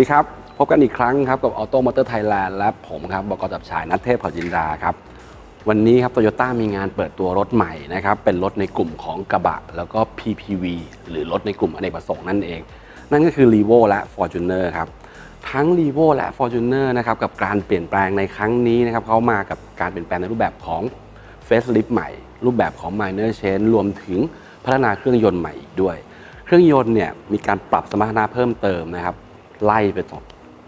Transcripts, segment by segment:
ดีครับ พบกันอีกครั้งครับกับ Auto Motor Thailand และผมครับบกจับฉายนัทเทพเผ่าจินดาครับ วันนี้ครับโตโยต้ามีงานเปิดตัวรถใหม่นะครับ เป็นรถในกลุ่มของกระบะ แล้วก็ PPV หรือรถในกลุ่มอเนกประสงค์นั่นเอง นั่นก็คือ r e v o และ Fortuner ครับ ทั้ง r e v o และ Fortuner นะครับกับการเปลี่ยนแปลงในครั้งนี้นะครับเขามากับการเปลี่ยนแปลงในรูปแบบของ Facelift ใหม่ รูปแบบของ Minor Change รวมถึงพัฒนาเครื่องยนต์ใหม่อีกด้วย เครื่องยนต์เนี่ยมีการปรับสมรรถนะเพิ่มเติมนะครับ ไล่ไป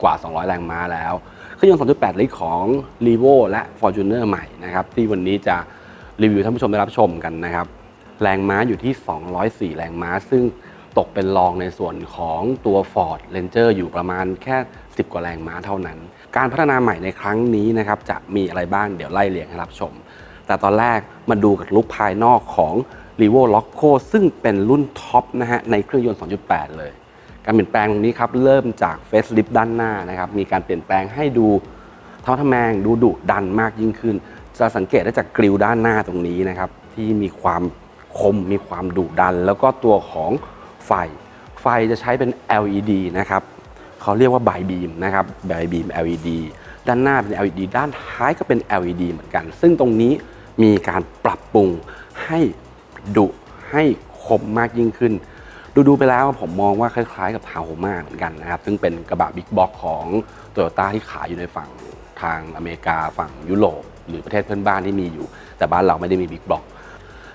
กว่า 200 แรงม้าแล้วเครื่องยนต์ 2.8 ลิตรของ r e v o และ Fortuner ใหม่นะครับที่วันนี้จะรีวิวท่านผู้ชมได้รับชมกันนะครับ แรงม้าอยู่ที่ 204 แรงม้า ซึ่งตกเป็นรองในส่วนของตัว Ford Ranger อยู่ประมาณแค่ 10 กว่าแรงม้าเท่านั้น การพัฒนาใหม่ในครั้งนี้นะครับจะมีอะไรบ้างเดี๋ยวไล่เรียงให้รับชม แต่ตอนแรกมาดูกับลุคภายนอกของ r e v o Loco ซึ่งเป็นรุ่นท็อปนะฮะในเครื่องยนต์ 2.8 เลย การเปลี่ยนแปลงตรงนี้ครับเริ่มจากเฟสลิฟด้านหน้านะครับมีการเปลี่ยนแปลงให้ดูเทำทแมงดูดุดันมากยิ่งขึ้น จะสังเกตได้จากกริลด้านหน้าตรงนี้นะครับที่มีความคมมีความดุดัน แล้วก็ตัวของไฟ ไฟจะใช้เป็น LED นะครับเขาเรียกว่าไบบีมนะครับไบบีม LED ด้านหน้าเป็น LED ด้านท้ายก็เป็น LED เหมือนกัน ซึ่งตรงนี้มีการปรับปรุงให้ดุให้คมมากยิ่งขึ้น ดูดูๆไปแล้วผมมองว่าคล้ายๆกับทาโฮมาเหมือนกันนะครับ ซึ่งเป็นกระบะบิ๊กบ็อกของโตโยต้าที่ขายอยู่ในฝั่งทางอเมริกาฝั่งยุโรปหรือประเทศเพื่อนบ้านที่มีอยู่ แต่บ้านเราไม่ได้มีบิ๊กบ็อก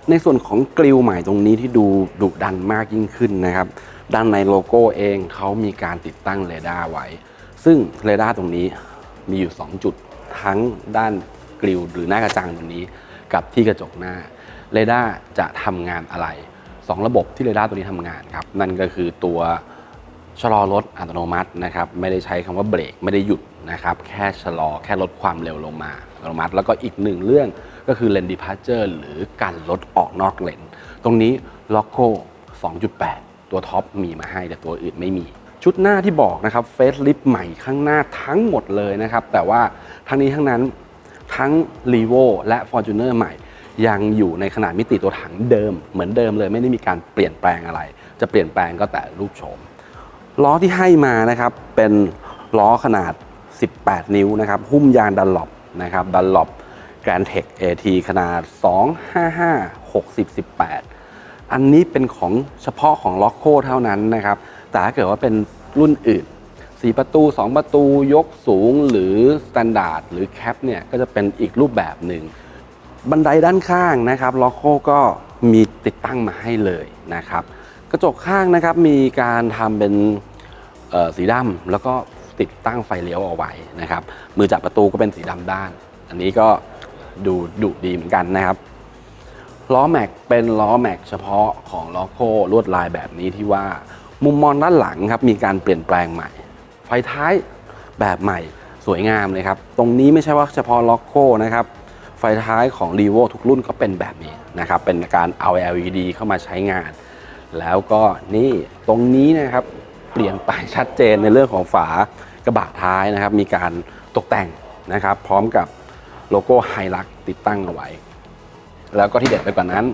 ในส่วนของกริลใหม่ตรงนี้ที่ดูดุดันมากยิ่งขึ้นนะครับ ด้านในโลโก้เองเขามีการติดตั้งเรดาร์ไว้ ซึ่งเรดาร์ตรงนี้มีอยู่ 2 จุดทั้งด้านกริลหรือหน้ากระจังตรงนี้ กับที่กระจกหน้าเรดาร์จะทำงานอะไร สองระบบที่เรดาร์ตัวนี้ทำงานครับนั่นก็คือตัวชะลอรถอัตโนมัตินะครับไม่ได้ใช้คำว่าเบรกไม่ได้หยุดนะครับแค่ชะลอแค่ลดความเร็วลงมาอัตโนมัติ แล้วก็อีกหนึ่งเรื่องก็คือเลนดิพาร์เจอร์หรือการลดออกนอกเลนตรงนี้ล็อกโก้2.8 ตัวท็อปมีมาให้แต่ตัวอื่นไม่มี ชุดหน้าที่บอกนะครับเฟสลิฟใหม่ข้างหน้าทั้งหมดเลยนะครับแต่ว่าทั้งนี้ทั้งนั้นทั้ง r e v o และ Fortuner ใหม่ ยังอยู่ในขนาดมิติตัวถังเดิม เหมือนเดิมเลยไม่ได้มีการเปลี่ยนแปลงอะไร จะเปลี่ยนแปลงก็แต่รูปโฉมล้อที่ให้มานะครับเป็นล้อขนาด 18 นิ้วนะครับหุ้มยางดันหลบนะครับดันหลบแกรนเทค AT ขนาด 255 60 18 อันนี้เป็นของเฉพาะของล็อกโคเท่านั้นนะครับแต่ถ้าเกิดว่าเป็นรุ่นอื่น4ประตู 2 ประตูยกสูงหรือสแตนดาร์ดหรือแคปเนี่ยก็จะเป็นอีกรูปแบบหนึ่ง บันไดด้านข้างนะครับล็อกโคก็มีติดตั้งมาให้เลยนะครับ กระจกข้างนะครับมีการทำเป็นสีดำแล้วก็ติดตั้งไฟเลี้ยวเอาไว้นะครับ มือจับประตูก็เป็นสีดำด้าน อันนี้ก็ดูดุดีเหมือนกันนะครับล้อแม็กเป็นล้อแม็กเฉพาะของล็อกโคลวดลายแบบนี้ที่ว่ามุมมองด้านหลังครับมีการเปลี่ยนแปลงใหม่ ไฟท้ายแบบใหม่สวยงามเลยครับ ตรงนี้ไม่ใช่ว่าเฉพาะล็อกโคนะครับ ไฟท้ายของ r e v o ทุกรุ่นก็เป็นแบบนี้นะครับ เป็นการเอา LED เข้ามาใช้งาน แล้วก็นี่ตรงนี้นะครับ เปลี่ยนไปชัดเจนในเรื่องของฝากระบะท้ายนะครับ มีการตกแต่งนะครับ พร้อมกับโลโก้ไฮลักติดตั้งเอาไว้ แล้วก็ที่เด็ดไปกว่านั้น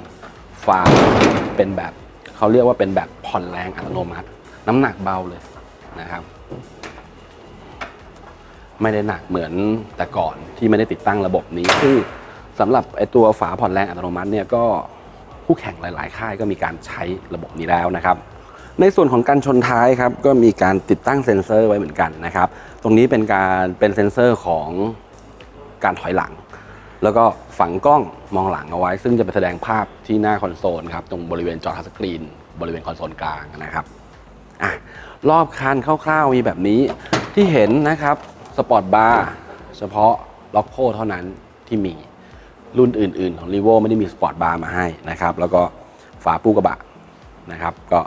ฝาเป็นแบบเขาเรียกว่าเป็นแบบผ่อนแรงอัตโนมัติ น้ำหนักเบาเลยนะครับ ไม่ได้หนักเหมือนแต่ก่อนที่ไม่ได้ติดตั้งระบบนี้ซึ่งสำหรับไอตัวฝาผ่อนแรงอัตโนมัติเนี่ยก็คู่แข่งหลาย ๆ ค่ายก็มีการใช้ระบบนี้แล้วนะครับ ในส่วนของการชนท้ายครับก็มีการติดตั้งเซ็นเซอร์ไว้เหมือนกันนะครับ ตรงนี้เป็นการเป็นเซ็นเซอร์ของการถอยหลัง แล้วก็ฝังกล้องมองหลังเอาไว้ ซึ่งจะไปแสดงภาพที่หน้าคอนโซลครับตรงบริเวณจอทัชสกรีนบริเวณคอนโซลกลางนะครับอะรอบคันคร่าว ๆ มีแบบนี้ที่เห็นนะครับ สปอร์ตบาร์เฉพาะล็อกโคเท่านั้นที่มีรุ่นอื่น ๆ ของ r e v o ไม่ได้มีสปอร์ตบาร์มาให้นะครับ แล้วก็ฝาปูกระบะนะครับ ก็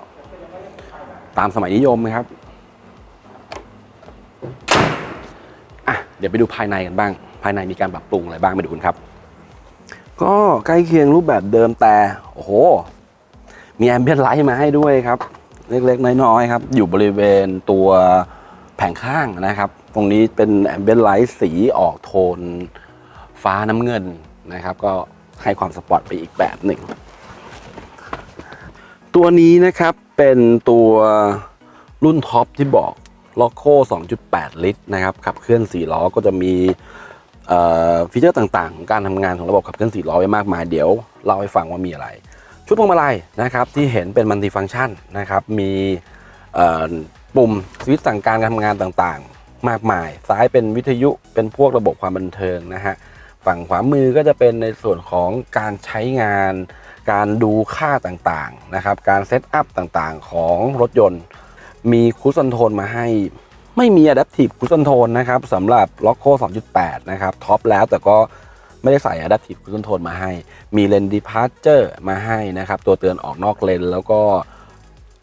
ตามสมัยนิยมนะครับอะเดี๋ยวไปดูภายในกันบ้าง ภายในมีการปรับปรุงอะไรบ้างไปดูกันครับ ก็ใกล้เคียงรูปแบบเดิมแต่โอ้โห มีแอมเบียนไลท์มาให้ด้วยครับ เล็ก ๆ น้อย ๆ ครับ อยู่บริเวณตัวแผงข้างนะครับ ตรงนี้เป็นแอมเบียนไลท์สีออกโทนฟ้าน้ำเงินนะครับ ก็ให้ความสปอร์ตไปอีกแบบหนึ่ง ตัวนี้นะครับเป็นตัวรุ่นท็อปที่บอกล็อกโค2.8 ลิตรนะครับ ขับเคลื่อน4ล้อก็จะมีฟีเจอร์ต่างๆของการทำงานของระบบขับเคลื่อน4ล้อไว้มากมายเดี๋ยวเล่าให้ฟังว่ามีอะไร ชุดพวงมาลัยนะครับที่เห็นเป็นมัลติฟังก์ชันนะครับ มีปุ่มสวิตช์สั่งการการทำงานต่าง มากมาย ซ้ายเป็นวิทยุเป็นพวกระบบความบันเทิงนะฮะฝั่งขวามือก็จะเป็นในส่วนของการใช้งาน การดูค่าต่างๆนะครับ การเซตอัพต่างๆของรถยนต์ มีคูส o นโทนมาให้ไม่มี Adaptive Cruise Control นะครับสำหรับ l o c o 2.8 นะครับท็อปแล้วแต่ก็ไม่ได้ใส่ Adaptive Cruise Control มาให้ มี Lane Departure มาให้นะครับ ตัวเตือนออกนอกเลน แล้วก็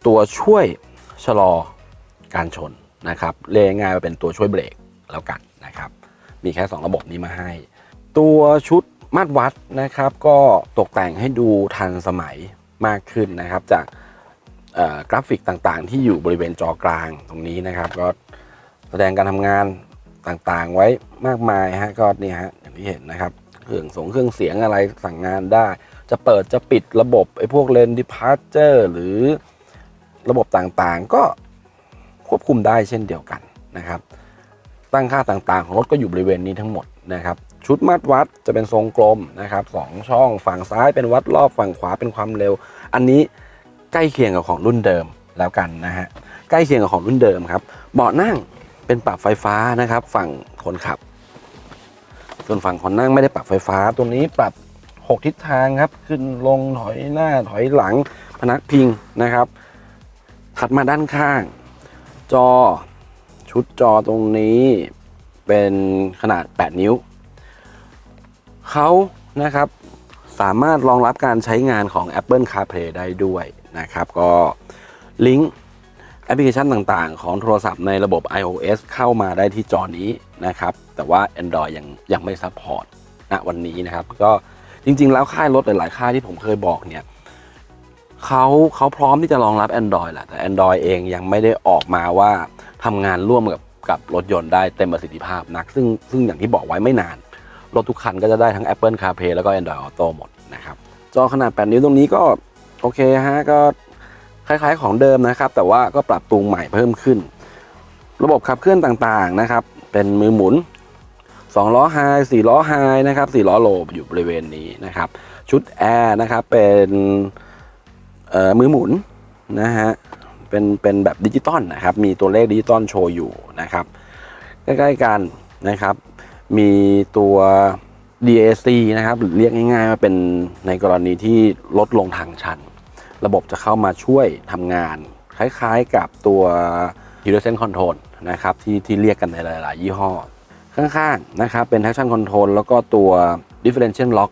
ตัวช่วยชะลอการชน นะครับเรียกง่ายๆว่าเป็นตัวช่วยเบรกแล้วกันนะครับ มีแค่ 2 ระบบนี้มาให้ ตัวชุดมาตรวัดนะครับ ก็ตกแต่งให้ดูทันสมัยมากขึ้นนะครับ จากกราฟิกต่างๆ ที่อยู่บริเวณจอกลางตรงนี้นะครับ ก็แสดงการทำงานต่างๆไว้มากมายฮะก็นี่ฮะอย่างที่เห็นนะครับเครื่องส่งเครื่องเสียงอะไรสั่งงานได้ จะเปิดจะปิดระบบไอ้พวกเลนดิพาร์เจอร์หรือระบบต่างๆ ก็ ควบคุมได้เช่นเดียวกันนะครับ ตั้งค่าต่างๆ ของรถก็อยู่บริเวณนี้ทั้งหมดนะครับ ชุดมัดวัดจะเป็นทรงกลมนะครับสองช่องฝั่งซ้ายเป็นวัดรอบฝั่งขวาเป็นความเร็ว อันนี้ใกล้เคียงกับของรุ่นเดิมแล้วกันนะฮะใกล้เคียงกับของรุ่นเดิมครับเบาะนั่งเป็นปรับไฟฟ้านะครับ ฝั่งคนขับ ส่วนฝั่งคนนั่งไม่ได้ปรับไฟฟ้า ตัวนี้ปรับ 6 ทิศทางครับ ขึ้นลงถอยหน้าถอยหลังพนักพิงนะครับ ถัดมาด้านข้าง จอ ชุดจอตรงนี้เป็นขนาด 8 นิ้ว เขานะครับสามารถรองรับการใช้งานของ Apple CarPlay ได้ด้วยนะครับ ก็ลิงก์แอปพลิเคชันต่างๆ ของโทรศัพท์ในระบบ iOS เข้ามาได้ที่จอนี้นะครับ แต่ว่า Android ยังยังไม่ซัพพอร์ตณวันนี้นะครับ ก็จริงๆ แล้วค่ายรถหลายๆ ค่ายที่ผมเคยบอกเนี่ย เขาเขาพร้อมที่จะรองรับ Android แหละแต่ Android เองยังไม่ได้ออกมาว่าทำงานร่วมกับกับรถยนต์ได้เต็มประสิทธิภาพนัก ซึ่งซึ่งอย่างที่บอกไว้ไม่นาน รถทุกคันก็จะได้ทั้ง Apple CarPlay แล้วก็ Android Auto หมดนะครับ จอขนาด 8 นิ้วตรงนี้ก็โอเคฮะก็คล้ายๆของเดิมนะครับ แต่ว่าก็ปรับปรุงใหม่เพิ่มขึ้น ระบบขับเคลื่อนต่างๆนะครับ เป็นมือหมุน 2 ล้อไฮ4ล้อไฮนะครับ4ล้อโลอยู่บริเวณนี้นะครับ ชุดแอร์นะครับเป็น มือหมุนนะฮะเป็นเป็นแบบดิจิตอลนะครับมีตัวเลขดิจิตอลโชว์อยู่นะครับใกล้ๆกันนะครับมีตัว DAC นะครับเรียกง่ายๆว่าเป็นในกรณีที่ลดลงทางชัน ระบบจะเข้ามาช่วยทำงาน คล้ายๆกับตัว u d e c e n Control นะครับที่ที่เรียกกันในหลาย ๆ ยี่ห้อ ข้างๆนะครับเป็น Traction Control แล้วก็ตัว Differential Lock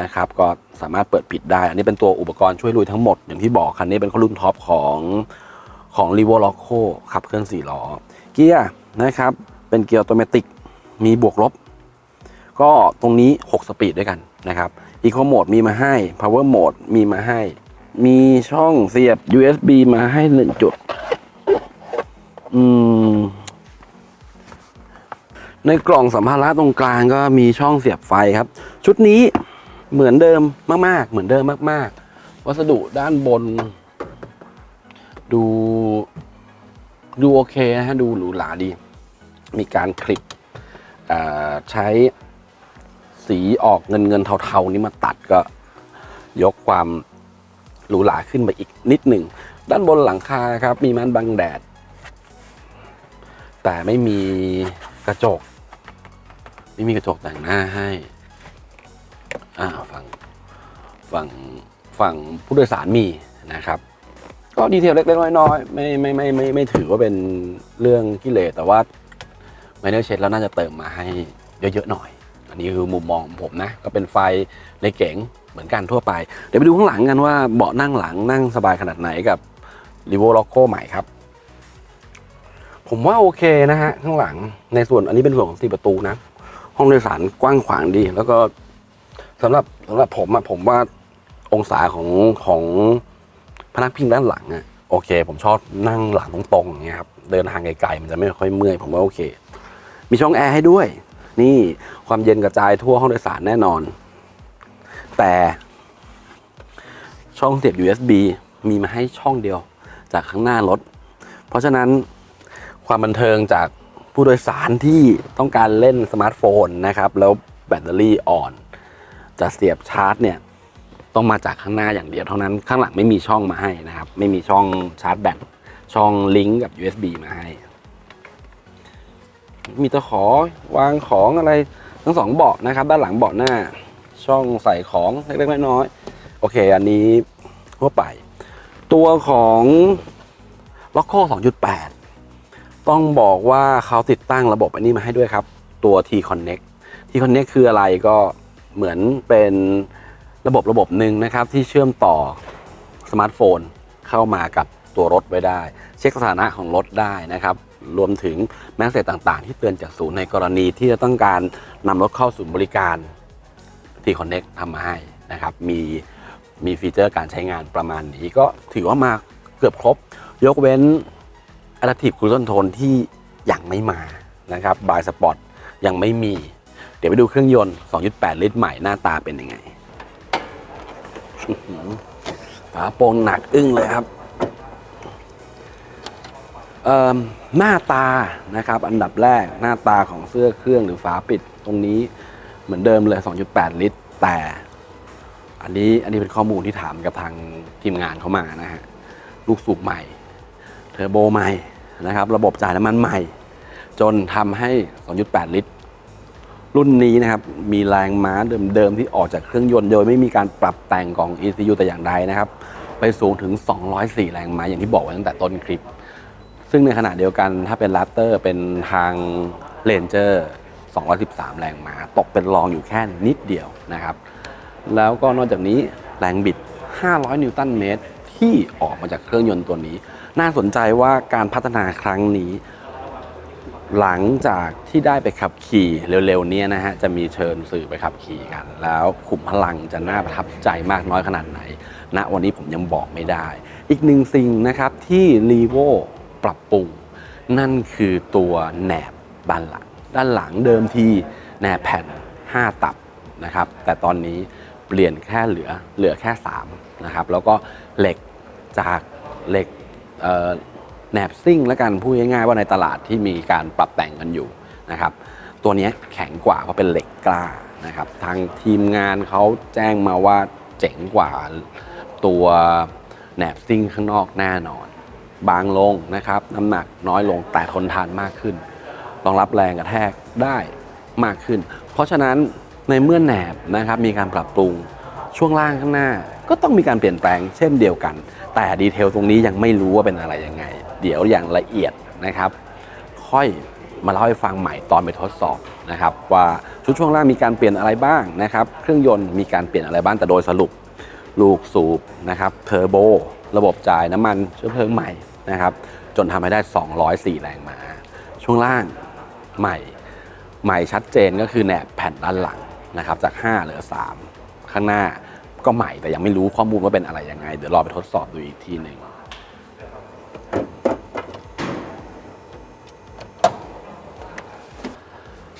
นะครับก็สามารถเปิดปิดได้ อันนี้เป็นตัวอุปกรณ์ช่วยลุยทั้งหมด อย่างที่บอกคันนี้เป็นรุ่นท็อปของของ r e v o l o c o ขับเคลื่อน4ล้อ เกียร์นะครับเป็นเกียร์ออโตเมติกมีบวกลบ ก็ตรงนี้ 6 สปีดด้วยกันนะครับ Eco Mode มีมาให้ Power Mode มีมาให้ มีช่องเสียบ USB มาให้1จุด อืม ในกล่องสัมภาระตรงกลางก็มีช่องเสียบไฟครับ ชุดนี้ เหมือนเดิมมาก ๆ เหมือนเดิมมาก ๆ วัสดุด้านบน ดูดูโอเคนะฮะดูหรูหราดี มีการคลิปใช้สีออกเงินเงินเทาๆนี้มาตัดก็ยกความหรูหราขึ้นไปอีกนิดหนึ่ง ด้านบนหลังคาครับ มีม่านบังแดด แต่ไม่มีกระจก ไม่มีกระจกแต่งหน้าให้ อ่าฝั่งฝั่งฝั่งผู้โดยสารมีนะครับ ก็ดีเทลเล็กๆน้อยๆไม่ไม่ไม่ไม่ไม่ถือว่าเป็นเรื่องกิเลสแต่ว่าไมเนอร์เชดแล้วน่าจะเติมมาให้เยอะๆหน่อย อันนี้คือมุมมองของผมนะ ก็เป็นไฟในเก๋งเหมือนกันทั่วไป เดี๋ยวไปดูข้างหลังกันว่าเบาะนั่งหลังนั่งสบายขนาดไหนกับ r e v o l o c o ใหม่ครับ ผมว่าโอเคนะฮะข้างหลังในส่วนอันนี้เป็นส่วนของสี่ประตูนะ ห้องโดยสารกว้างขวางดี แล้วก็ สำหรับสำหรับผมอะผมว่าองศาของของพนักพิงด้านหลังอะโอเค ผมชอบนั่งหลังตรงๆอย่างเงี้ยครับเดินทางไกลๆมันจะไม่ค่อยเมื่อย ผมว่าโอเค มีช่องแอร์ให้ด้วย นี่ความเย็นกระจายทั่วห้องโดยสารแน่นอน แต่ช่องเสียบ USB มีมาให้ช่องเดียวจากข้างหน้ารถ เพราะฉะนั้นคความบันเทิงจากผู้โดยสารที่ต้องการเล่นสมาร์ทโฟนนะครับ แล้วแบตเตอรี่อ่อน จะเสียบชาร์จเนี่ยต้องมาจากข้างหน้าอย่างเดียวเท่านั้นข้างหลังไม่มีช่องมาให้นะครับ ไม่มีช่องชาร์จแบตช่องลิงก์กับ USB มาให้ มีตะขอวางของอะไรทั้งสองเบาะนะครับ ด้านหลังเบาะหน้าช่องใส่ของเล็กๆน้อยๆโอเค อันนี้ทั่วไป ตัวของล็อกโค2.8 ต้องบอกว่าเขาติดตั้งระบบอันนี้มาให้ด้วยครับ ตัว T Connect T Connect คืออะไรก็ เหมือนเป็นระบบระบบหนึ่งนะครับที่เชื่อมต่อสมาร์ทโฟนเข้ามากับตัวรถไว้ได้ เช็คสถานะของรถได้นะครับ รวมถึงแมสเซจต่างๆ ที่เตือนจากศูนย์ในกรณีที่จะต้องการนำรถเข้าศูนย์บริการ T Connect ทำมาให้นะครับ มีมีฟีเจอร์การใช้งานประมาณนี้ ก็ถือว่ามาเกือบครบ ยกเว้น Adaptive Cruise Control ที่ยังไม่มานะครับ By Spot ยังไม่มี เดี๋ยวไปดูเครื่องยนต์ 2.8 ลิตรใหม่หน้าตาเป็นยังไงฝาโปรงหนักอึ้งเลยครับเอิ่มหน้าตานะครับ อันดับแรกหน้าตาของเสื้อเครื่องหรือฝาปิดตรงนี้เหมือนเดิมเลย 2.8 ลิตร แต่ อันนี้อันนี้เป็นข้อมูลที่ถามกับทางทีมงานเขามานะฮะลูกสูบใหม่ เทอร์โบใหม่นะครับ ระบบจ่ายน้ำมันใหม่ จนทำให้ 2.8 ลิตร รุ่นนี้นะครับมีแรงม้าเดิมๆที่ออกจากเครื่องยนต์โดยไม่มีการปรับแต่งของ ECU แต่อย่างใดนะครับ ไปสูงถึง 204 แรงม้าอย่างที่บอกไว้ตั้งแต่ต้นคลิป ซึ่งในขณะเดียวกันถ้าเป็น Raptor เป็นทาง Ranger 213 แรงม้าตกเป็นรองอยู่แค่นิดเดียวนะครับ แล้วก็นอกจากนี้แรงบิด 500 นิวตันเมตรที่ออกมาจากเครื่องยนต์ตัวนี้ น่าสนใจว่าการพัฒนาครั้งนี้ หลังจากที่ได้ไปขับขี่เร็วๆนี้นะฮะจะมีเชิญสื่อไปขับขี่กัน แล้วขุมพลังจะน่าประทับใจมากน้อยขนาดไหนณวันนี้ผมยังบอกไม่ได้ อีกหนึ่งสิ่งนะครับที่ r e v o ปรับปรุง นั่นคือตัวแหนบด้านหลัง ด้านหลังเดิมทีแหนบแผ่น 5 ตับนะครับ แต่ตอนนี้เปลี่ยนแค่เหลือเหลือแค่3นะครับแล้วก็เหล็กจากเหล็ก แหนบซิ่งแล้วกันพูดง่ายๆว่าในตลาดที่มีการปรับแต่งกันอยู่นะครับตัวนี้แข็งกว่าเพราะเป็นเหล็กกล้านะครับทางทีมงานเขาแจ้งมาว่าเจ๋งกว่าตัวแหนบซิ่งข้างนอกแน่นอน บางลงนะครับน้ำหนักน้อยลงแต่ทนทานมากขึ้นรองรับแรงกระแทกได้มากขึ้น เพราะฉะนั้นในเมื่อแหนบนะครับมีการปรับปรุงช่วงล่างข้างหน้า ก็ต้องมีการเปลี่ยนแปลงเช่นเดียวกัน แต่ดีเทลตรงนี้ยังไม่รู้ว่าเป็นอะไรยังไง เดี๋ยวอย่างละเอียดนะครับ ค่อยมาเล่าให้ฟังใหม่ตอนไปทดสอบนะครับ ว่าชุดช่วงล่างมีการเปลี่ยนอะไรบ้างนะครับ เครื่องยนต์มีการเปลี่ยนอะไรบ้างแต่โดยสรุป ลูกสูบนะครับเทอร์โบระบบจ่ายน้ำมันเชื้อเพลิงใหม่นะครับ จนทำให้ได้ 204 แรงม้าช่วงล่างใหม่ใหม่ชัดเจนก็คือแหนบแผ่นด้านหลังนะครับ จาก 5 เหลือ 3 ข้างหน้าก็ใหม่แต่ยังไม่รู้ข้อมูลว่าเป็นอะไรยังไง เดี๋ยวรอไปทดสอบดูอีกทีหนึ่ง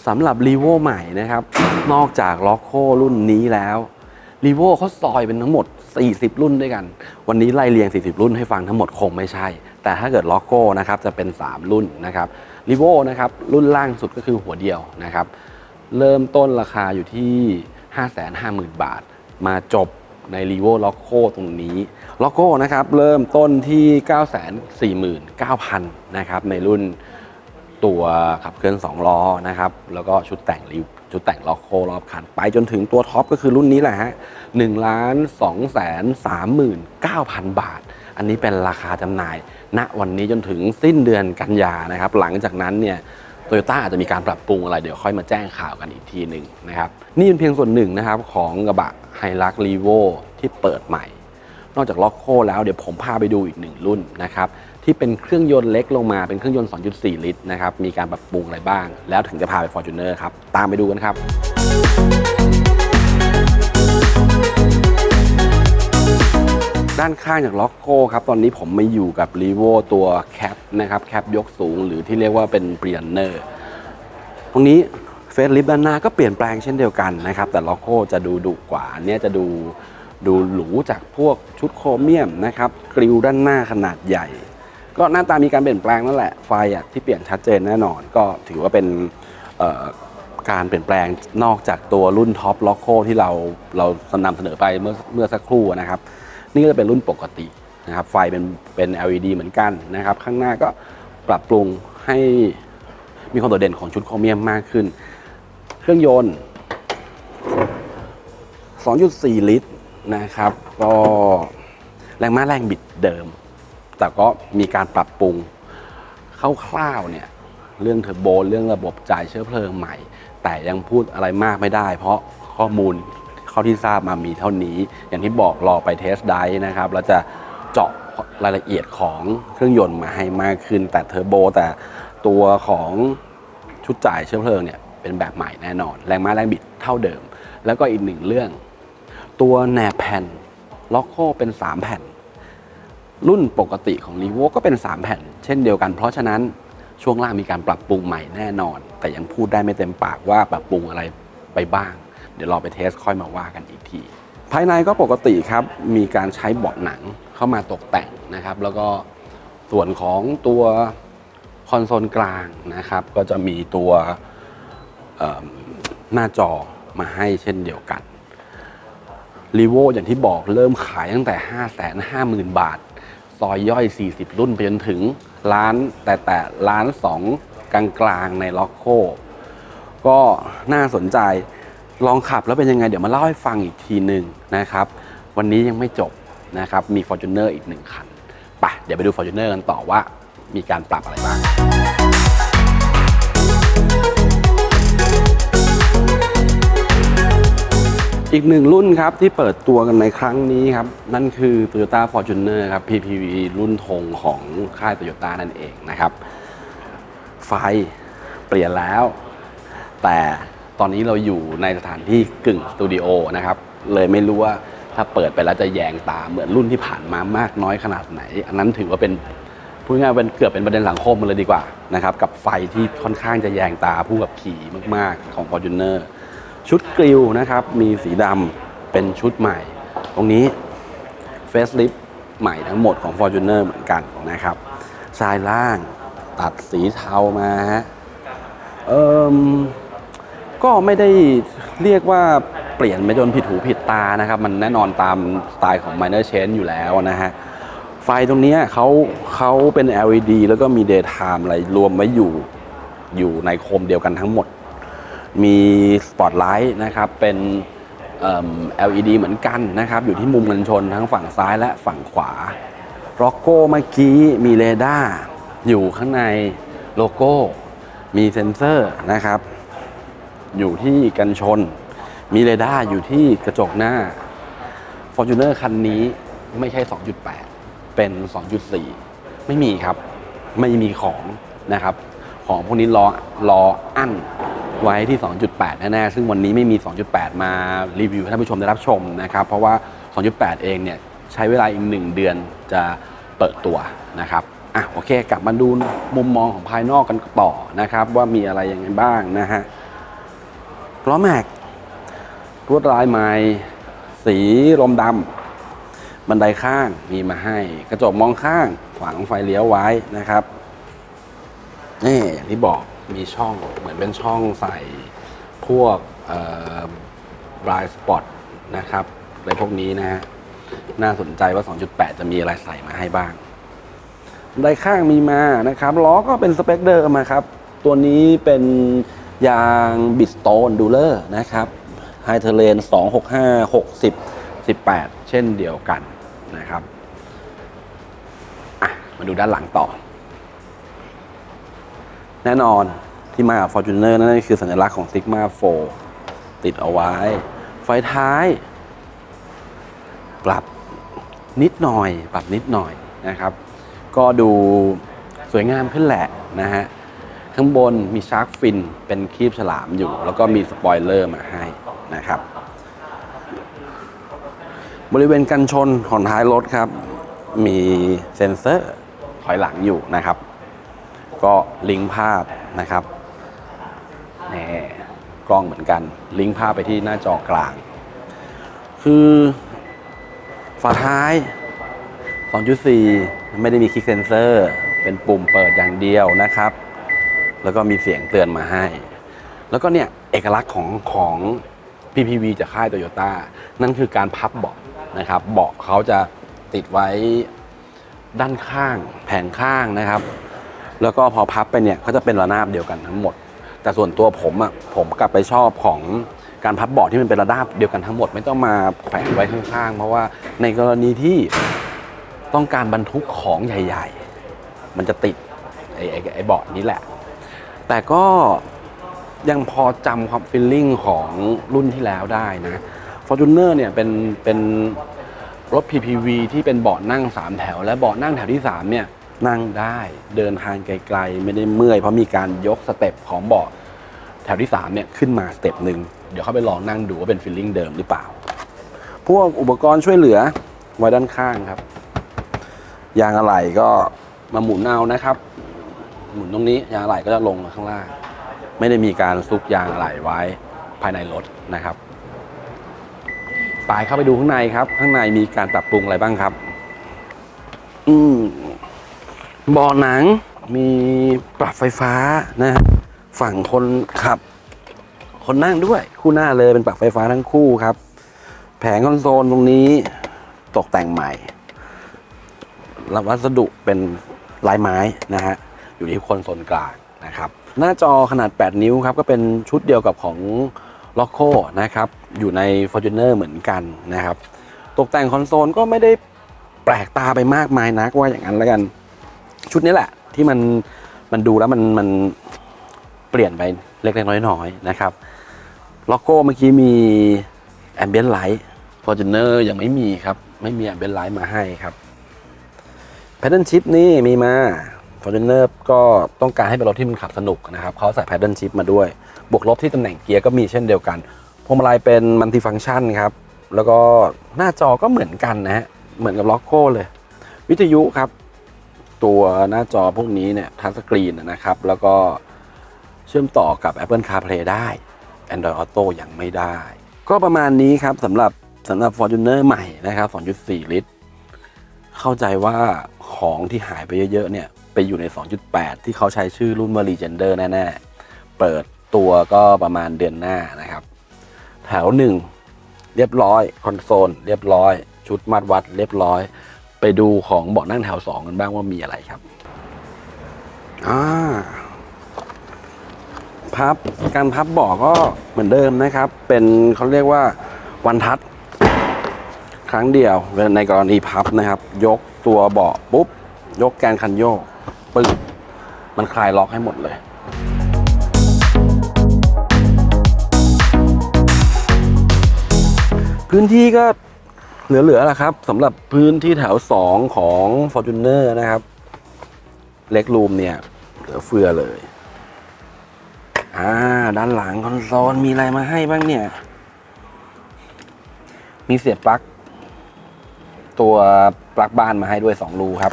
สำหรับ r e v o ใหม่นะครับ นอกจากล็อกโครุ่นนี้แล้ว r e v o เขาซอยเป็นทั้งหมด 40 รุ่นด้วยกัน วันนี้ไล่เรียง 40 รุ่นให้ฟังทั้งหมดคงไม่ใช่ แต่ถ้าเกิดล็อกโคนะครับจะเป็น 3 รุ่นนะครับ r e v o นะครับรุ่นล่างสุดก็คือหัวเดียวนะครับ เริ่มต้นราคาอยู่ที่ 550,000 บาท มาจบใน r e v o l o c o ตรงนี้ l o c o นะครับเริ่มต้นที่ 949,000นะครับในรุ่น ตัวขับเคลื่อน2ล้อนะครับ แล้วก็ชุดแต่งริวชุดแต่งล็อกโครอบคัน ไปจนถึงตัวท็อปก็คือรุ่นนี้แหละฮะ1ล้าน2แสน39,000บาท อันนี้เป็นราคาจำหน่าย ณวันนี้จนถึงสิ้นเดือนกันยานะครับ หลังจากนั้นเนี่ยโตโยต้าอาจจะมีการปรับปรุงอะไรเดี๋ยวค่อยมาแจ้งข่าวกันอีกทีหนึ่งนะครับ นี่เป็นเพียงส่วนหนึ่งนะครับของกระบะไฮรักรีโวที่เปิดใหม่ นอกจากล็อกโคแล้วเดี๋ยวผมพาไปดูอีกหนึ่งรุ่นนะครับ ที่เป็นเครื่องยนต์เล็กลงมาเป็นเครื่องยนต์ 2.4 ลิตรนะครับมีการปรับปรุงอะไรบ้าง แล้วถึงจะพาไป Fortuner ครับ ตามไปดูกันครับ ด้านข้างจากล็อกโคครับ ตอนนี้ผมมาอยู่กับ r e v o ตัวแคปนะครับแคปยกสูงหรือที่เรียกว่าเป็นเปลี่ยนเนอร์ตรงนี้เฟสลิฟด้านหน้าก็เปลี่ยนแปลงเช่นเดียวกันนะครับ แต่ล็อกโคจะดูดุกว่าอันเนี้ยจะดูดูหรูจากพวกชุดโครเมียมนะครับกริลด้านหน้าขนาดใหญ่ ก็หน้าตามีการเปลี่ยนแปลงนั่นแหละไฟอะที่เปลี่ยนชัดเจนแน่นอน ก็ถือว่าเป็นการเปลี่ยนแปลงนอกจากตัวรุ่นท็อปล็อกโคที่เราเรานำเสนอไปเมื่อเมื่อสักครู่นะครับ นี่ก็จะเป็นรุ่นปกตินะครับไฟเป็นเป็น LED เหมือนกันนะครับ ข้างหน้าก็ปรับปรุงให้มีความโดดเด่นของชุดโครเมียมมากขึ้น เครื่องยนต์ 2.4 ลิตรนะครับ ก็แรงม้าแรงบิดเดิม แต่ก็มีการปรับปรุงคร่าวๆเนี่ยเรื่องเทอร์โบเรื่องระบบจ่ายเชื้อเพลิงใหม่ แต่ยังพูดอะไรมากไม่ได้ เพราะข้อมูลเข้าที่ทราบมามีเท่านี้ อย่างที่บอกรอไปเทสไดนะครับแล้วจะเจาะรายละเอียดของเครื่องยนต์มาให้มากขึ้น แต่เทอร์โบแต่ตัวของชุดจ่ายเชื้อเพลิงเนี่ยเป็นแบบใหม่แน่นอน แรงม้าแรงบิดเท่าเดิม แล้วก็อีกหนึ่งเรื่อง ตัวแหนบแผ่นล็อกโคเป็น 3 แผ่น รุ่นปกติของ r ีโวก็เป็น 3 แผ่น เช่นเดียวกัน เพราะฉะนั้นช่วงล่างมีการปรับปรุงใหม่แน่นอน แต่ยังพูดได้ไม่เต็มปากว่าปรับปรุงอะไรไปบ้าง เดี๋ยวรอไปเทสค่อยมาว่ากันอีกที ภายในก็ปกติครับ มีการใช้เบาะหนังเข้ามาตกแต่งนะครับ แล้วก็ส่วนของตัวคอนโซลกลางนะครับ ก็จะมีตัวหน้าจอมาให้เช่นเดียวกันรีโวอย่างที่บอกเริ่มขายตั้งแต่ 5 5 0 0 0 0 บาท ซอยย่อย 40 รุ่นไปจนถึงร้านแต่แต่ร้านสองกลางกลางๆในล็อกโค ก็น่าสนใจลองขับแล้วเป็นยังไง เดี๋ยวมาเล่าให้ฟังอีกทีหนึ่งนะครับ วันนี้ยังไม่จบนะครับ มี Fortuner อีกหนึ่งคันไปเดี๋ยวไปดู Fortuner กันต่อว่ามีการปรับอะไรบ้าง อีกหนึ่งรุ่นครับที่เปิดตัวกันในครั้งนี้ครับ นั่นคือ Toyota Fortuner ครับ PPV รุ่นธงของค่าย Toyota นั่นเองนะครับ ไฟเปลี่ยนแล้ว แต่ตอนนี้เราอยู่ในสถานที่กึ่งสตูดิโอนะครับ เลยไม่รู้ว่าถ้าเปิดไปแล้วจะแยงตาเหมือนรุ่นที่ผ่านมามากน้อยขนาดไหน อันนั้นถือว่าเป็นพูดง่ายๆเป็นเกือบเป็นประเด็นสังคมมันเลยดีกว่านะครับ กับไฟที่ค่อนข้างจะแยงตาผู้กับขี่มาก ๆ ของ Fortuner ชุดกริลนะครับมีสีดำเป็นชุดใหม่ ตรงนี้เฟสลิฟใหม่ทั้งหมดของ Fortuner เหมือนกันนะครับชายล่างตัดสีเทามาฮะเอิมก็ไม่ได้เรียกว่าเปลี่ยนไปจนผิดหูผิดตานะครับ มันแน่นอนตามสไตล์ของ Minor Change อยู่แล้วนะฮะไฟตรงนี้เขาเขาเป็น LED แล้วก็มี daytime อะไรรวมไว้อยู่อยู่ในโคมเดียวกันทั้งหมด มีสปอตไลท์นะครับเป็น LED เหมือนกันนะครับอยู่ที่มุมกันชนทั้งฝั่งซ้ายและฝั่งขวาโลโก้เมื่อกี้มีเรดาร์อยู่ข้างในโลโก้มีเซ็นเซอร์นะครับ อยู่ที่กันชน มีเรดาร์อยู่ที่กระจกหน้า Fortuner คันนี้ไม่ใช่ 2.8 เป็น 2.4 ไม่มีครับ ไม่มีของนะครับ ของพวกนี้รอรออั้น ไว้ที่ 2.8 แน่ๆ ซึ่งวันนี้ไม่มี 2.8 มารีวิวให้ท่านผู้ชมได้รับชมนะครับ เพราะว่า 2.8 เองเนี่ยใช้เวลาอีก 1 เดือนจะเปิดตัวนะครับ อะโอเค กลับมาดูมุมมองของภายนอกกันต่อนะครับ ว่ามีอะไรยังไงบ้างนะฮะล้อแม็กลวดลายไม้สีลมดำบันไดข้างมีมาให้ กระจกมองข้างขวางไฟเลี้ยวไว้นะครับนี่ที่บอก มีช่องเหมือนเป็นช่องใส่พวกบรายสปอตนะครับอะไรพวกนี้นะฮะ น่าสนใจว่า 2.8 จะมีอะไรใส่มาให้บ้างบันไดข้างมีมานะครับล้อก็เป็นสเปคเดิมอะครับ ตัวนี้เป็นยางบิสโตนดูเลอร์นะครับไฮเทเลน265 60 18 เช่นเดียวกันนะครับ อะ มาดูด้านหลังต่อ แน่นอนที่มากับ Fortuner นั่นก็คือสัญลักษณ์ของ Sigma 4 ติดเอาไว้ ไฟท้าย ปรับนิดหน่อย ปรับนิดหน่อยนะครับ ก็ดูสวยงามขึ้นแหละนะฮะ ข้างบนมีชาร์กฟินเป็นครีบฉลามอยู่ แล้วก็มีสปอยเลอร์มาให้นะครับ บริเวณกันชนของท้ายรถครับ มีเซ็นเซอร์ถอยหลังอยู่นะครับ ก็ลิงก์ภาพนะครับนี่กล้องเหมือนกัน ลิงก์ภาพไปที่หน้าจอกลาง คือฝาท้าย 2.4 ไม่ได้มีคลิกเซนเซอร์ เป็นปุ่มเปิดอย่างเดียวนะครับ แล้วก็มีเสียงเตือนมาให้ แล้วก็เนี่ย เอกลักษณ์ของของ PPV จากค่ายโตโยต้านั่นคือการพับเบาะนะครับ เบาะเขาจะติดไว้ด้านข้างแผงข้างนะครับ แล้วก็พอพับไปเนี่ยก็จะเป็นระนาบเดียวกันทั้งหมด แต่ส่วนตัวผมอะผมกลับไปชอบของการพับเบาะที่มันเป็นระนาบเดียวกันทั้งหมด ไม่ต้องมาแขวนไว้ข้างๆ เพราะว่าในกรณีที่ต้องการบรรทุกของใหญ่ ๆ มันจะติดไอ้ไอ้ไอ้เบาะนี้แหละ แต่ก็ยังพอจำความฟีลลิ่งของรุ่นที่แล้วได้นะ Fortuner เนี่ยเป็นเป็นรถ PPV ที่เป็นเบาะนั่ง 3 แถว และเบาะนั่งแถวที่ 3 เนี่ย นั่งได้เดินทางไกลๆ ไม่ได้เมื่อยเพราะมีการยกสเต็ปของเบาะแถวที่3เนี่ยขึ้นมาสเต็ปหนึ่งเดี๋ยวเข้าไปลองนั่งดูว่าเป็นฟีลลิ่งเดิมหรือเปล่า พวกอุปกรณ์ช่วยเหลือไว้ด้านข้างครับ ยางอะไหล่ก็มาหมุนเอานะครับ หมุนตรงนี้ยางอะไหล่ก็จะลงมาข้างล่าง ไม่ได้มีการซุกยางอะไหล่ไว้ภายในรถนะครับไปเข้าไปดูข้างในครับ ข้างในมีการปรับปรุงอะไรบ้างครับ อืม เบาะหนังมีปรับไฟฟ้านะฮะฝั่งคนขับ คนนั่งด้วย คู่หน้าเลยเป็นปรับไฟฟ้าทั้งคู่ครับ แผงคอนโซลตรงนี้ตกแต่งใหม่รับวัสดุเป็นลายไม้นะฮะอยู่ที่คนโซนกลางนะครับ หน้าจอขนาด 8 นิ้วครับ ก็เป็นชุดเดียวกับของ l o c o นะครับ อยู่ใน Fortuner เหมือนกันนะครับ ตกแต่งคอนโซลก็ไม่ได้แปลกตาไปมากมายนักว่าอย่างนั้นแล้วกัน ชุดนี้แหละ ที่มันมันดูแล้วมันมันเปลี่ยนไปเล็กๆน้อยๆนะครับ l o c o เมื่อกี้มี Ambient Light Fortuner ยังไม่มีครับ ไม่มี Ambient Light มาให้ครับแพดเดิลชิพนี่มีมา Fortuner ก็ต้องการให้เป็นรถที่มันขับสนุกนะครับเขาใส่แพดเดิลชิพมาด้วย บวกลบที่ตำแหน่งเกียร์ก็มีเช่นเดียวกันพวงมาลัยเป็นมัลติฟัง c t ชันครับ แล้วก็หน้าจอก็เหมือนกันนะฮะเหมือนกับล็อกโก้เลย วิทยุครับ ตัวหน้าจอพวกนี้เนี่ยทัชสกรีนนะครับ แล้วก็เชื่อมต่อกับ Apple CarPlay ได้ Android Auto ยังไม่ได้ ก็ประมาณนี้ครับสำหรับสำหรับ Fortuner ใหม่นะครับ 2.4 ลิตร เข้าใจว่าของที่หายไปเยอะๆเนี่ยไปอยู่ใน 2.8 ที่เขาใช้ชื่อรุ่นว่า Legender แน่ๆ เปิดตัวก็ประมาณเดือนหน้านะครับ แถวหนึ่งเรียบร้อย คอนโซล เรียบร้อย ชุดมาตรวัด เรียบร้อย ไปดูของเบาะนั่งแถว2กันบ้างว่ามีอะไรครับอ่าพับการพับเบาะก็เหมือนเดิมนะครับ เป็นเขาเรียกว่าวันทัด ครั้งเดียวในกรณีพับนะครับ ยกตัวเบาะปุ๊บ ยกแกนคันโยกปึ้งมันคลายล็อกให้หมดเลยพื้นที่ก็ เหลือๆแหละครับสำหรับพื้นที่แถว 2 ของ Fortuner นะครับ เล็กรูมเนี่ย เหลือเฟือเลย อ่า ด้านหลังคอนโซลมีอะไรมาให้บ้างเนี่ย มีเสียบปลั๊กตัวปลั๊กบ้านมาให้ด้วย 2 รูครับ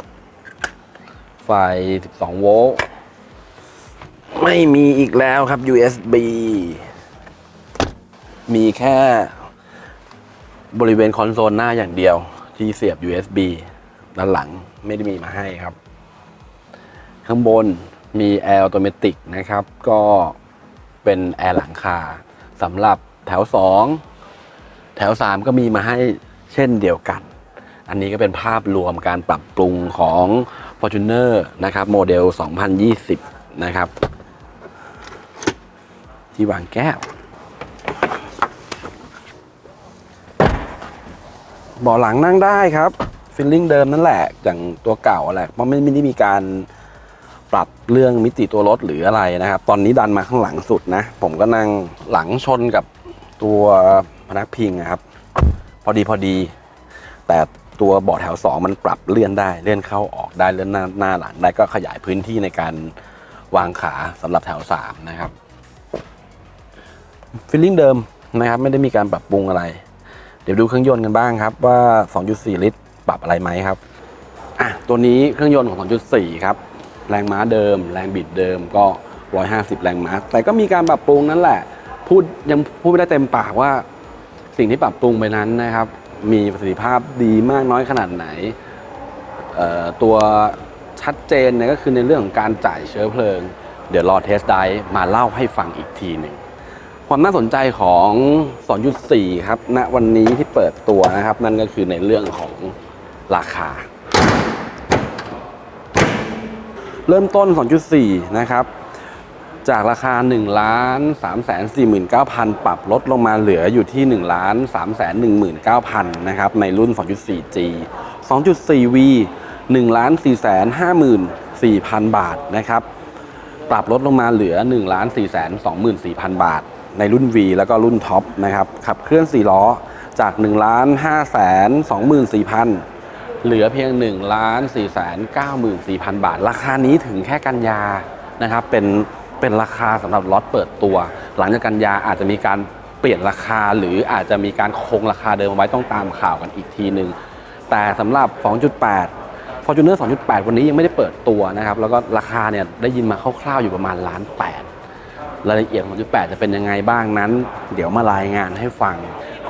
ไฟ 12 โวลต์ไม่มีอีกแล้วครับ USB มีแค่ บริเวณคอนโซลหน้าอย่างเดียวที่เสียบ USB ด้านหลังไม่ได้มีมาให้ครับ ข้างบนมีแอร์ออโตเมติกนะครับ ก็เป็นแอร์หลังคาสำหรับแถว 2 แถว 3 ก็มีมาให้เช่นเดียวกัน อันนี้ก็เป็นภาพรวมการปรับปรุงของ Fortuner นะครับ โมเดล 2020 นะครับ ที่วางแก้ว เบาะหลังนั่งได้ครับฟิลลิ่งเดิมนั่นแหละอย่างตัวเก่าแหละเพราะไม่ไม่ได้มีการปรับเรื่องมิติตัวรถหรืออะไรนะครับ ตอนนี้ดันมาข้างหลังสุดนะ ผมก็นั่งหลังชนกับตัวพนักพิงนะครับ พอดีพอดี แต่ตัวเบาะแถว 2 มันปรับเลื่อนได้เลื่อนเข้าออกได้เลื่อนหน้าหน้าหลังได้ก็ขยายพื้นที่ในการวางขาสำหรับแถว 3 นะครับฟิลลิ่งเดิมนะครับ ไม่ได้มีการปรับปรุงอะไร ดี๋ยวดูเครื่องยนต์กันบ้างครับว่า 2.4 ลิตร ปรับอะไรไหมครับอะตัวนี้เครื่องยนต์ของ 2.4 ครับ แรงม้าเดิม แรงบิดเดิมก็ 150 แรงม้า แต่ก็มีการปรับปรุงนั่นแหละ พูดยังพูดไม่ได้เต็มปากว่า สิ่งที่ปรับปรุงไปนั้นนะครับ มีประสิทธิภาพดีมากน้อยขนาดไหน ตัวชัดเจนเนี่ยก็คือในเรื่องของการจ่ายเชื้อเพลิง เดี๋ยวรอเทสไดมาเล่าให้ฟังอีกทีหนึ่ง ความน่าสนใจของ2.4ครับณวันนี้ที่เปิดตัวนะครับ นั่นก็คือในเรื่องของราคา เริ่มต้น 2.4 นะครับ จากราคา1ล้าน3 4 9 0 0 0 ปรับลดลงมาเหลืออยู่ที่1ล้าน3 1 9 0 0 0 นะครับ ในรุ่น 2.4G 2.4V 1ล้าน4 5 4 0 0 0 บาทนะครับ ปรับลดลงมาเหลือ1ล้าน4 2 4 0 0 0 บาท ในรุ่น V แล้วก็รุ่นท็อปนะครับ ขับเคลื่อน 4 ล้อจาก1ล้าน5 2 4 0 0 0 เหลือเพียง1ล้าน4 9 4 0 0 0 บาท ราคานี้ถึงแค่กันยานะครับ เป็นเป็นราคาสำหรับล็อตเปิดตัว หลังจากกันยาอาจจะมีการเปลี่ยนราคาหรืออาจจะมีการคงราคาเดิมไว้ต้องตามข่าวกันอีกทีหนึ่งแต่สำหรับ 2.8 Fortuner 2.8 วันนี้ยังไม่ได้เปิดตัวนะครับ แล้วก็ราคาเนี่ยได้ยินมาคร่าวๆอยู่ประมาณล้านแปด รายละเอียดของ2.8จะเป็นยังไงบ้างนั้น เดี๋ยวมารายงานให้ฟัง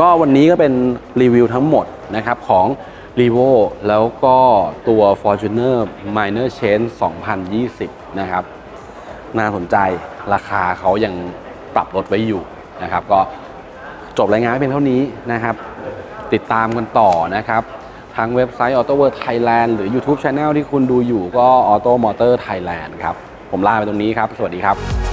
ก็วันนี้ก็เป็นรีวิวทั้งหมดนะครับของ r e v o แล้วก็ตัว Fortuner Minor Change 2020 นะครับ น่าสนใจราคาเขายังปรับลดไว้อยู่นะครับ ก็จบรายงานเพียงเท่านี้นะครับ ติดตามกันต่อนะครับทางเว็บไซต์ Auto World Thailand หรือ YouTube Channel ที่คุณดูอยู่ก็ Auto Motor Thailand ครับ ผมลาไปตรงนี้ครับ สวัสดีครับ